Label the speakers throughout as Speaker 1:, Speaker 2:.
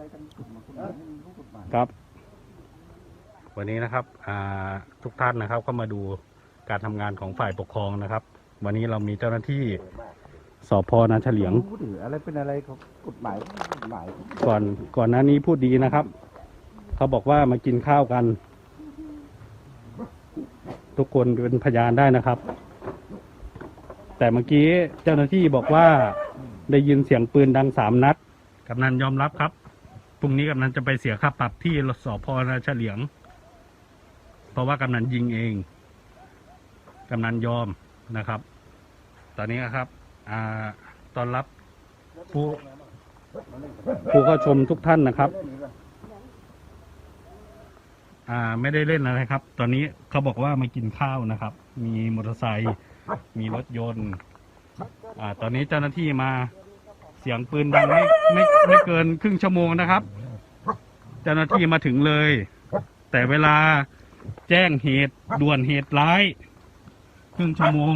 Speaker 1: อะไรกันกฎหมายกฎหมายไม่รู้กฎหมาย
Speaker 2: ครับ วันนี้นะครับอ่าทุกท่านนะครับก็มาดูการทำงานของฝ่ายปกครองนะครับ วันนี้เรามีเจ้าหน้าที่สพนาเฉลียง
Speaker 1: รู้ดิอะไรเป็นอะไรของกฎหมายกฎหมาย
Speaker 2: ก่อนก่อนหน้านี้พูดดีนะครับ เขาบอกว่ามากินข้าวกัน ทุกคนเป็นพยานได้นะครับ แต่เมื่อกี้เจ้าหน้าที่บอกว่าได้ยินเสียงปืนดังสามนัดกำนันยอมรับครับ พรุ่งนี้กำนันจะไปเสียค่าปรับที่สพนาเฉลียง เพราะว่ากำนันยิงเอง กำนันยอมนะครับ ตอนนี้นะครับอตอนรับผู้ผู้เข้าชมทุกท่านนะครับ อ่า ไม่ได้เล่นอะไรครับ ตอนนี้เขาบอกว่ามากินข้าวนะครับ มีมอเตอร์ไซค์มีรถยนต์ อ่า ตอนนี้เจ้าหน้าที่มา เสียงปืนดังไม่ไม่ไม่เกินครึ่งชั่วโมงนะครับเจ้าหน้าที่มาถึงเลย แต่เวลาแจ้งเหตุด่วนเหตุร้าย ครึ่งชั่วโมง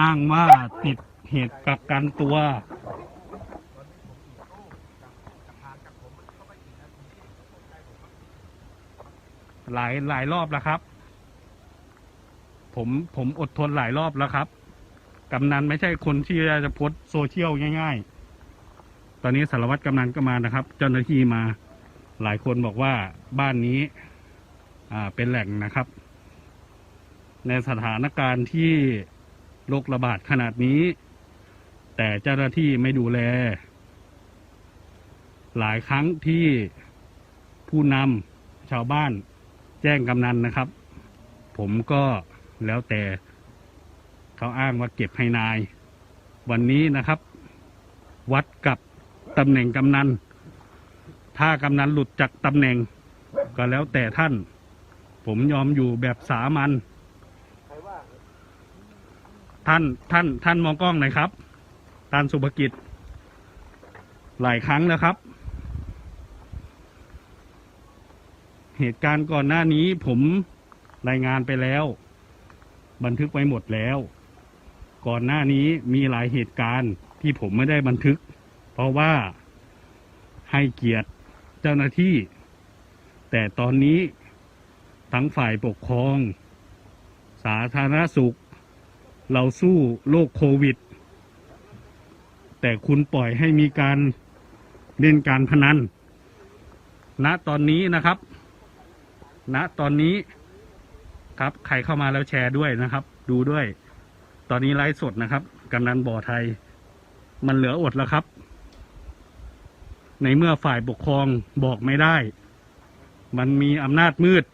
Speaker 2: อ้างว่าติดเหตุกักกันตัว หลายหลายรอบแล้วครับ ผมผมอดทนหลายรอบแล้วครับ กำนันไม่ใช่คนที่จะโพสโซเชียลง่าย ๆ ตอนนี้สารวัตรกำนันก็มานะครับ เจ้าหน้าที่มาหลายคนบอกว่าบ้านนี้อ่าเป็นแหล่งนะครับ ในสถานการณ์ที่โรคระบาดขนาดนี้ แต่เจ้าหน้าที่ไม่ดูแล หลายครั้งที่ผู้นำชาวบ้านแจ้งกำนันนะครับ ผมก็แล้วแต่ เขาอ้างว่าเก็บให้นาย วันนี้นะครับ วัดกับตำแหน่งกำนัน ถ้ากำนันหลุดจากตำแหน่ง ก็แล้วแต่ท่าน ผมยอมอยู่แบบสามัญท่านท่านท่านมองกล้องหน่อยครับท่านสุภกิจ หลายครั้งแล้วครับ เหตุการณ์ก่อนหน้านี้ผมรายงานไปแล้ว บันทึกไว้หมดแล้ว ก่อนหน้านี้มีหลายเหตุการณ์ที่ผมไม่ได้บันทึก เพราะว่าให้เกียรติเจ้าหน้าที่ แต่ตอนนี้ทั้งฝ่ายปกครอง สาธารณสุข เราสู้โรคโควิด แต่คุณปล่อยให้มีการเล่นการพนันณตอนนี้นะครับณตอนนี้ครับ ใครเข้ามาแล้วแชร์ด้วยนะครับ ดูด้วย ตอนนี้ไลฟ์สดนะครับกำนันบ่อไทย มันเหลืออดแล้วครับ ในเมื่อฝ่ายปกครองบอกไม่ได้ มันมีอำนาจมืด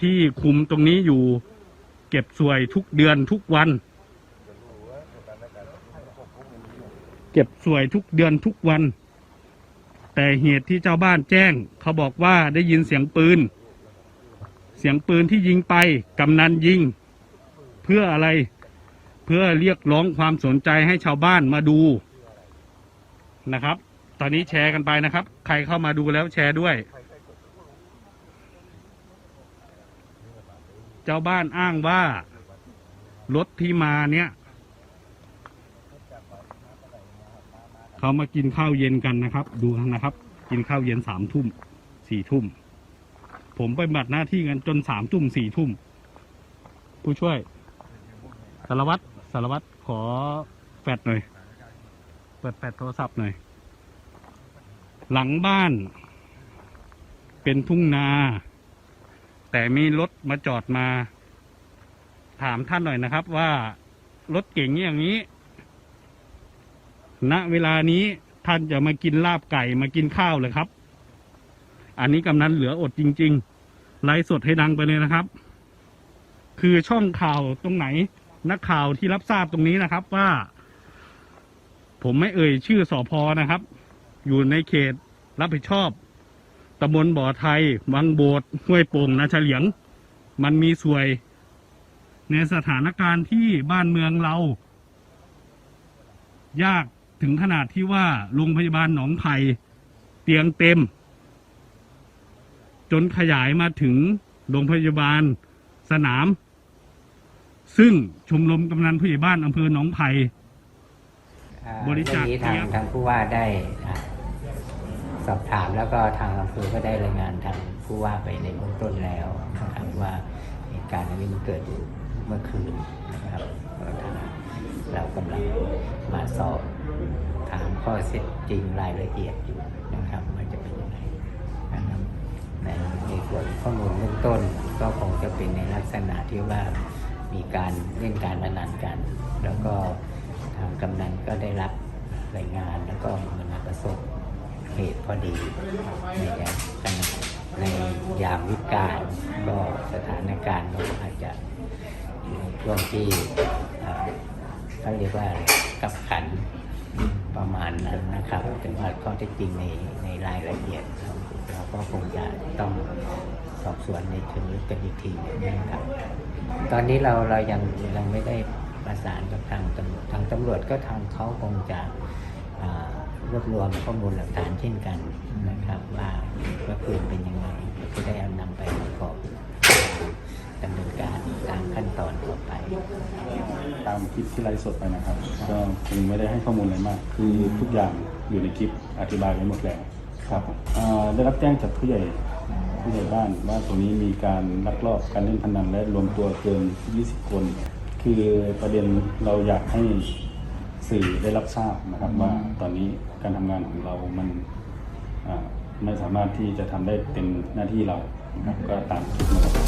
Speaker 2: ที่คุมตรงนี้อยู่เก็บสวยทุกเดือนทุกวัน เก็บสวยทุกเดือนทุกวัน แต่เหตุที่เจ้าบ้านแจ้ง เขาบอกว่าได้ยินเสียงปืน เสียงปืนที่ยิงไปกำนันยิง เพื่ออะไร เพื่อเรียกร้องความสนใจให้ชาวบ้านมาดูนะครับ ตอนนี้แชร์กันไปนะครับ ใครเข้ามาดูแล้วแชร์ด้วย เจ้าบ้านอ้างว่ารถที่มาเนี่ยเขามากินข้าวเย็นกันนะครับ ดูนะครับ กินข้าวเย็นสามทุ่มสี่ทุ่ม ผมไปบัดหน้าที่กันจนสามทุ่มสี่ทุ่ม ผู้ช่วยารวัตรสารวัตรขอแฟดหน่อย เปิดแฟดโทรศัพท์หน่อย หลังบ้าน เป็นทุ่งนา แต่มีรถมาจอดมา ถามท่านหน่อยนะครับ ว่ารถเก่งอย่างนี้ ณ เวลานี้ท่านจะมากินลาบไก่มากินข้าวเลยครับ อันนี้กำนันเหลืออดจริง ๆ ไลฟ์สดให้ดังไปเลยนะครับ คือช่องข่าวตรงไหน นักข่าวที่รับทราบตรงนี้นะครับว่า ผมไม่เอ่ยชื่อสอพอนะครับ อยู่ในเขตรับผิดชอบตำบลบ่อไทย วังโบดห้วยโป่งนาเฉลียง มันมีสวย ในสถานการณ์ที่บ้านเมืองเรา ยากถึงขนาดที่ว่าโรงพยาบาลหนองไผ่เตียงเต็ม จนขยายมาถึงโรงพยาบาลสนาม ซึ่งชมรมกำนันผู้ใหญ่บ้านอำเภอหนองไผ่
Speaker 3: อ่า
Speaker 4: บริจาค
Speaker 3: เองนี้ทาง
Speaker 4: เทียบ
Speaker 3: ทางผู้ว่าได้อ่าสอบถามแล้วก็ทางอำเภอก็ได้รายงานทางผู้ว่าไปในเบื้องต้นแล้วนะครับว่าเหตุการณ์อันนี้มันเกิดอยู่เมื่อคืนนะครับก็ทางเรากำลังมาสอบถามข้อเท็จจริงรายละเอียดอยู่นะครับว่าจะเป็นยังไงนะครับในในส่วนข้อมูลเบื้องต้นก็คงจะเป็นในลักษณะที่ว่า มีการเล่นการพนันกัน แล้วก็ทางกำนันก็ได้รับรายงานแล้วก็มาประสบเหตุพอดีในขณะในยามวิกาลก็สถานการณ์ก็อาจจะอยู่ในช่วงที่เอ่อเขาเรียกว่าอะไรกับขัน ประมาณนั้นนะครับ แต่ว่าข้อเท็จจริงในในรายละเอียด เราก็คงจะต้องสอบสวนในเชิงลึกกันอีกทีหนึงนะครับ ตอนนี้เราเรายังยังไม่ได้ประสานกับทางตำรวจทางตำรวจก็ทางเขาคงจะรวบรวมข้อมูลหลักฐานเช่นกันนะครับ ว่าเมื่อคืนเป็นยังไงจะได้นำไปประกอบดำเนินการตามขั้นตอนต่อไป
Speaker 2: ตามคลิปที่ไลฟ์สดไปนะครับ ก็คงไม่ได้ให้ข้อมูลอะไรมาก คือทุกอย่างอยู่ในคลิปอธิบายไว้หมดแล้วครับอ่าได้รับแจ้งจากผู้ใหญ่ผู้ใหญ่บ้านว่าตรงนี้มีการลักลอบการเล่นพนันและรวมตัวเกิน 20 คน คือประเด็นเราอยากให้สื่อได้รับทราบนะครับว่าตอนนี้การทำงานของเรามันอ่าไม่สามารถที่จะทำได้เต็มหน้าที่เรานะครับก็ตามคลิปนะครับ